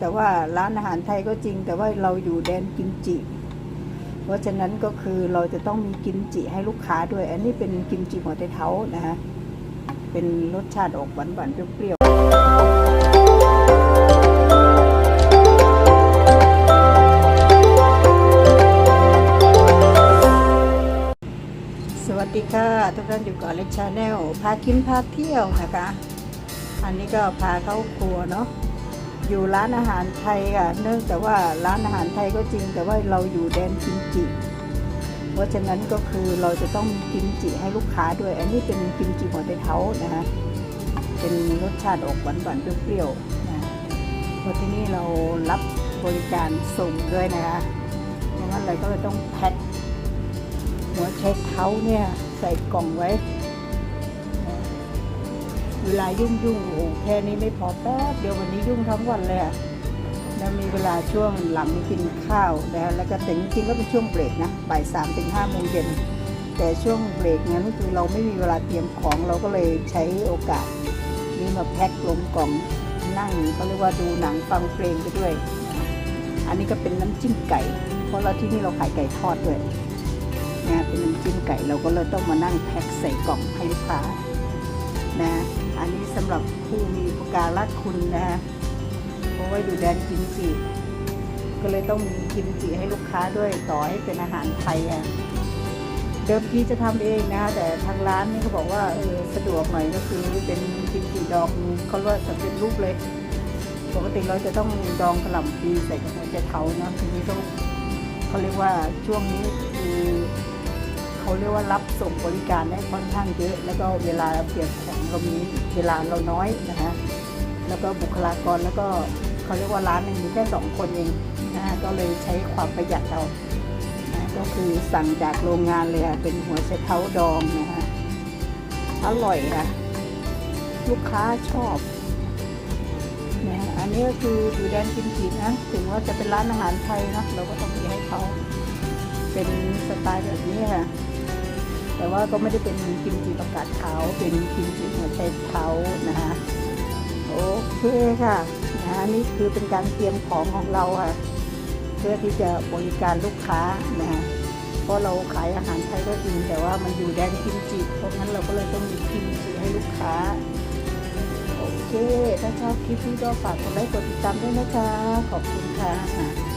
แต่ว่าร้านอาหารไทยก็จริง แต่ว่าเราอยู่แดนกิมจิ เพราะฉะนั้นก็คือเราจะต้องมีกิมจิให้ลูกค้าด้วย อันนี้เป็นกิมจิหัวไชเท้านะฮะเป็นรสชาติออกหวานหวานๆเปรี้ยวๆสวัสดีค่ะ ทุกท่านอยู่กับเล็กชาแนลพากินพาเที่ยวนะคะ อันนี้ก็พาเข้าครัวเนาะ อยู่ร้านอาหารไทยค่ะ เนื่องจากว่าร้านอาหารไทยก็จริง แต่ว่าเราอยู่แดนกิมจิ เพราะฉะนั้นก็คือเราจะต้องมีกิมจิให้ลูกค้าด้วย อันนี้เป็นกิมจิหัวไชเท้านะฮะเป็นรสชาติออกหวานหวานๆเปรี้ยวๆนะเพราะที่นี่เรารับบริการส่งด้วยนะคะเพราะงั้นเราก็ต้องแพ็คหัวไชเท้าเนี่ยใส่กล่องไว้ เวลายุ่งยุ่งๆโอ้แค่นี้ไม่พอแป๊บเดียววันนี้ยุ่งทั้งวันเลยอะแล้วมีเวลาช่วงหลังกินข้าวนะแล้วก็แต่จริงๆก็เป็นช่วงเบรกนะบ่ายสามถึงห้าโมงเย็นแต่ช่วงเบรกนั้นคือเราไม่มีเวลาเตรียมของเราก็เลยใช้โอกาสนี่มาแพ็คลงกล่องนั่งเขาเรียกว่าดูหนังฟังเพลงไปด้วย อันนี้ก็เป็นน้ำจิ้มไก่ เพราะเราที่นี่เราขายไก่ทอดด้วยนะเป็นน้ำจิ้มไก่เราก็เลยต้องมานั่งแพ็คใส่กล่องให้ลูกค้า นะอันนี้สำหรับผู้มีอุปการะคุณนะเพราะว่าอยู่แดนกิมจิก็เลยต้องมีกิมจิให้ลูกค้าด้วยต่อให้เป็นอาหารไทยอะเดิมทีจะทำเองนะ แต่ทางร้านนี่เขาบอกว่าเออสะดวกหน่อยก็คือเป็นกิมจิดองเขาเรียกสำเร็จรูปเลย ปกติเราจะต้องดองกระหล่ำปีใส่กับหัวใจเทาเนาะทีนี้ต้องเขาเรียกว่าช่วงนี้คือ เขาเรียกว่ารับส่งบริการได้ค่อนข้างเยอะ แล้วก็เวลาเปลี่ยนของเรามีเวลาเราน้อยนะฮะแล้วก็บุคลากรแล้วก็เขาเรียกว่าร้านหนึงมีแค่สองคนเองนะฮะก็เลยใช้ความประหยัดเอานะก็คือสั่งจากโรงงานเลยค่ะเป็นหัวไชเท้าดองนะฮะอร่อยค่ะลูกค้าชอบนะฮะอันนี้ก็คืออยู่แดนกิมจินะถึงว่าจะเป็นร้านอาหารไทยนะเราก็ต้องมีให้เขาเป็นสไตล์แบบนี้ค่ะ แต่ว่าก็ไม่ได้เป็นกิมจิประกาศเขาเป็นกิมจิหัวไชเท้านะฮะโอเคค่ะนะนี่คือเป็นการเตรียมของของเราค่ะเพื่อที่จะบริการลูกค้านะฮะเพราะเราขายอาหารไทยก็จริงแต่ว่ามันอยู่แดนกิมจิเพราะงั้นเราก็เลยต้องมีกิมจิให้ลูกค้าโอเค ถ้าชอบคลิปนี้ก็ฝากกดไลค์กดติดตามด้วยนะคะ ขอบคุณค่ะ